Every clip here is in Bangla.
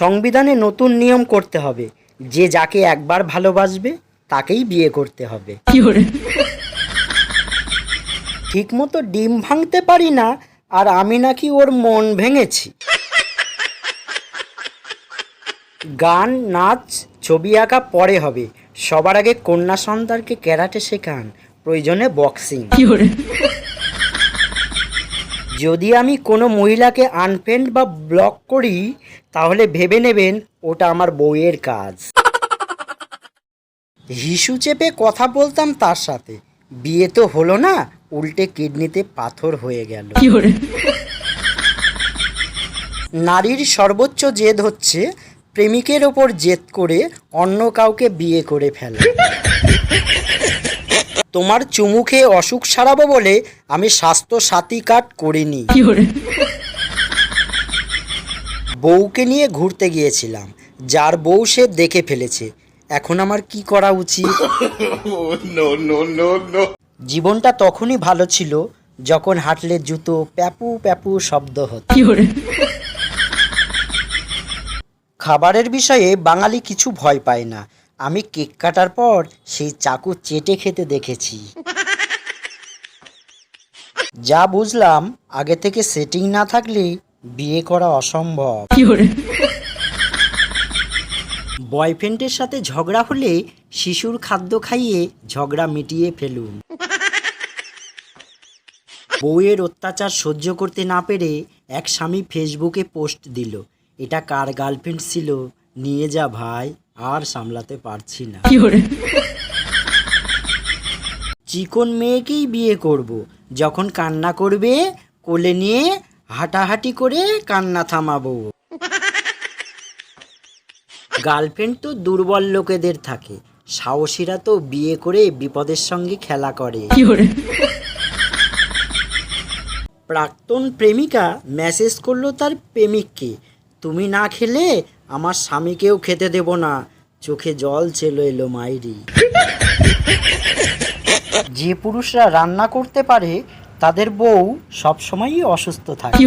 সংবিধানে নতুন নিয়ম করতে হবে। যে যাকে একবার ভালোবাসবে তাকেই বিয়ে করতে হবে। ঠিকমতো ডিম ভাঙতে পারি না আর আমি নাকি ওর মন ভেঙেছি। গান নাচ ছবি আঁকা পরে হবে। সবার আগে কন্যা সন্তানকে ক্যারাটে শেখান প্রয়োজনে বক্সিং। যদি আমি কোনো মহিলাকে আনফ্রেন্ড বা ব্লক করি তাহলে ভেবে নেবেন ওটা আমার বউয়ের কাজ। হিসু চেপে কথা বলতাম তার সাথে। বিয়ে তো হলো না উল্টে কিডনিতে পাথর হয়ে গেল। নারীর সর্বোচ্চ জেদ হচ্ছে প্রেমিকের ওপর জেদ করে অন্য কাউকে বিয়ে করে ফেলা। তোমার চুমুখে অসুখ সারাবো বলে আমি স্বাস্থ্য সাথী কার্ড করিনি। বউকে নিয়ে ঘুরতে গিয়েছিলাম যার বউ সে দেখে ফেলেছে। এখন আমার কি করা উচিত? জীবনটা তখনই ভালো ছিল যখন হাঁটলে জুতো প্যাপু প্যাপু শব্দ হতো। খাবারের বিষয়ে বাঙালি কিছু ভয় পায় না। আমি কেক কাটার পর সেই চাকু চেটে খেতে দেখেছি। যা বুঝলাম আগে থেকে সেটিং না থাকলে বিয়ে করা অসম্ভব। বয়ফ্রেন্ডের সাথে ঝগড়া হলে শিশুর খাদ্য খাইয়ে ঝগড়া মিটিয়ে ফেলুন। বউয়ের অত্যাচার সহ্য করতে না পেরে এক স্বামী ফেসবুকে পোস্ট দিল এটা কার গার্লফ্রেন্ড ছিল? নিয়ে যা ভাই। আর সামলাতে পারছি না। চিকন মেয়েকেই বিয়ে করব। যখন কান্না করবে কোলে নিয়ে হাঁটাহাঁটি করে কান্না থামাবো। গার্লফ্রেন্ড তো দুর্বল লোকেদের থাকে। সাহসীরা তো বিয়ে করে বিপদের সঙ্গে খেলা করে। প্রাক্তন প্রেমিকা মেসেজ করল তার প্রেমিককে তুমি না খেলে আমার স্বামীকেও খেতে দেব না। চোখে জল ছেলো এলো মাইরি। যে পুরুষরা রান্না করতে পারে তাদের বউ সবসময়ই অসুস্থ থাকে।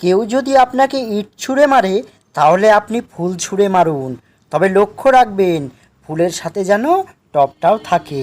কেউ যদি আপনাকে ইট ছুঁড়ে মারে তাহলে আপনি ফুল ছুঁড়ে মারুন। তবে লক্ষ্য রাখবেন ফুলের সাথে যেন টপটাও থাকে।